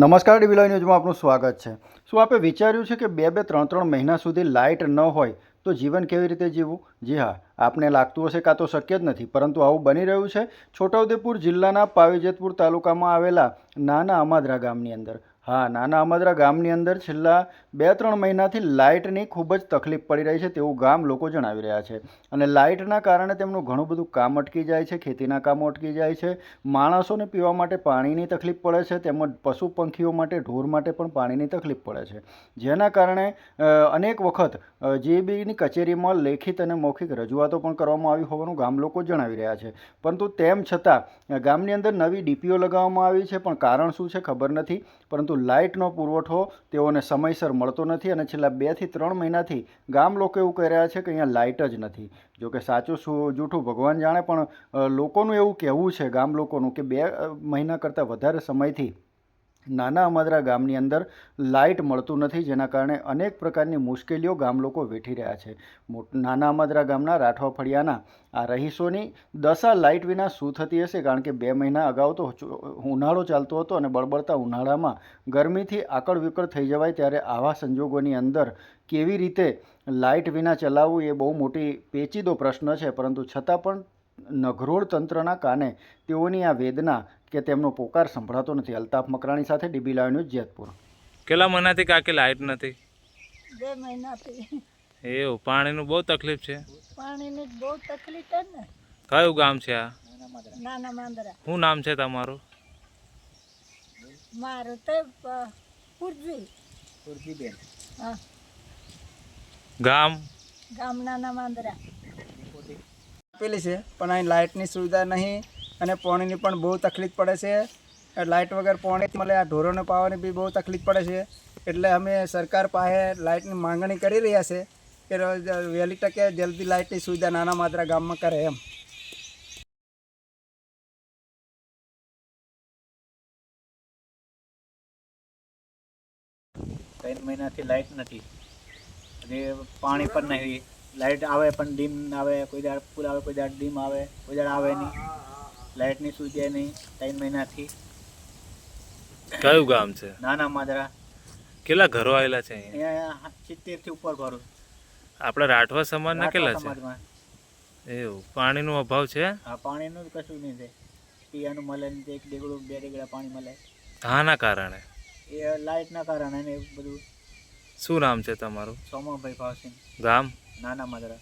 નમસ્કાર ડીવીલા ન્યૂઝમાં આપનું સ્વાગત છે. શું આપે વિચાર્યું છે કે બે બે ત્રણ ત્રણ મહિના સુધી લાઇટ ન હોય તો જીવન કેવી રીતે જીવવું? જી હા, આપને લાગતું હશે કાં તો શક્ય જ નથી, પરંતુ આવું બની રહ્યું છે છોટાઉદેપુર જિલ્લાના પાવીજેતપુર તાલુકામાં આવેલા નાના અમાદરા ગામની અંદર. હા, નાના અમાદરા ગામની અંદર છેલ્લા બે ત્રણ મહિનાથી લાઇટની ખૂબ જ તકલીફ પડી રહી છે તેવું ગામ લોકો જણાવી રહ્યા છે. અને લાઇટના કારણે તેમનું ઘણું બધું કામ અટકી જાય છે, ખેતીના કામો અટકી જાય છે, માણસોને પીવા માટે પાણીની તકલીફ પડે છે, તેમજ પશુ પંખીઓ માટે, ઢોર માટે પણ પાણીની તકલીફ પડે છે. જેના કારણે અનેક વખત જીબીની કચેરીમાં લેખિત અને મૌખિક રજૂઆતો પણ કરવામાં આવી હોવાનું ગામ લોકો જણાવી રહ્યા છે. પરંતુ તેમ છતાં, ગામની અંદર નવી ડીપીઓ લગાવવામાં આવી છે, પણ કારણ શું છે ખબર નથી. પરંતુ લાઇટનો પુરવઠો તેઓને સમયસર મળતો નથી અને છેલ્લા બેથી ત્રણ મહિનાથી ગામ લોકો એવું કહી રહ્યા છે કે અહીંયા લાઇટ જ નથી. જો કે સાચું શું જૂઠું ભગવાન જાણે, પણ લોકોનું એવું કહેવું છે ગામ લોકોનું કે બે મહિના કરતાં વધારે સમયથી નાના અમાદરા ગામની અંદર લાઇટ મળતું નથી, જેના કારણે અનેક પ્રકારની મુશ્કેલીઓ ગામ લોકો વેઠી રહ્યા છે. નાના અમાદરા ગામના રાઠવા ફળિયાના આ રહીશોની દશા લાઇટ વિના શું થતી હશે? કારણ કે બે મહિના અગાઉ તો ઉનાળો ચાલતો હતો અને બળબડતા ઉનાળામાં ગરમીથી આકળ વિકળ થઈ જવાય ત્યારે આવા સંજોગોની અંદર કેવી રીતે લાઇટ વિના ચલાવવું એ બહુ મોટી પેચીદો પ્રશ્ન છે. પરંતુ છતાં પણ નઘરોળ તંત્રના કાને તેઓની આ વેદના કે તેમનો પોકાર સંભળાતો નથી. અલ્તાફ મકરાણી સાથે ડીબી લાઈવ ન્યૂઝ જેતપુર. કેટલા મહિનાથી કાકી લાઇટ નથી? બે મહિનાથી. એવું પાણીનું બહુ તકલીફ છે? પાણીની બહુ તકલીફ છે ને. કયું ગામ છે આ? નાના માંદરા. શું નામ છે તમારું? મારું તો પૂરજી. હા. ગામ? ગામ નાના માંદરા. આપેલી છે પણ અહીં લાઇટની સુવિધા નહીં. અને પાણીની પણ બહુ તકલીફ પડે છે. લાઇટ વગર પાણી મળે, આ ઢોરોને પાવાની બી બહુ તકલીફ પડે છે. એટલે અમે સરકાર પાસે લાઇટની માંગણી કરી રહ્યા છે કે વહેલી તકે જલ્દી લાઇટની સુવિધા નાના માત્રા ગામમાં કરે એમ. ત્રણ મહિનાથી લાઇટ નથી. અને પાણી પણ નહીં. લાઇટ આવે પણ ડીમ આવે, કોઈ દાડ ફૂલ આવે, કોઈ દાડ ડીમ આવે, કોઈ દાડ આવે નહીં. લાઇટની સુવિધા નહીં ત્રણ મહિનાથી. કયું ગામ છે? નાના માદરા. કેટલા ઘરો આવેલા છે અહીંયા? સિત્તેરથી ઉપર ઘરો. આપણા રાઠવા સમાજના કેટલા છે? એવું પાણીનો અભાવ છે? આ પાણીનું કશું નહીં છે. પીવાનું મળે ને એક ડેગડું બે ડેગડા પાણી મળે. આના કારણે? એ લાઇટના કારણે ને એ બધું. શું નામ છે તમારું? સોમાભાઈ ભાવસિંહ. ગામ? નાના માદરા.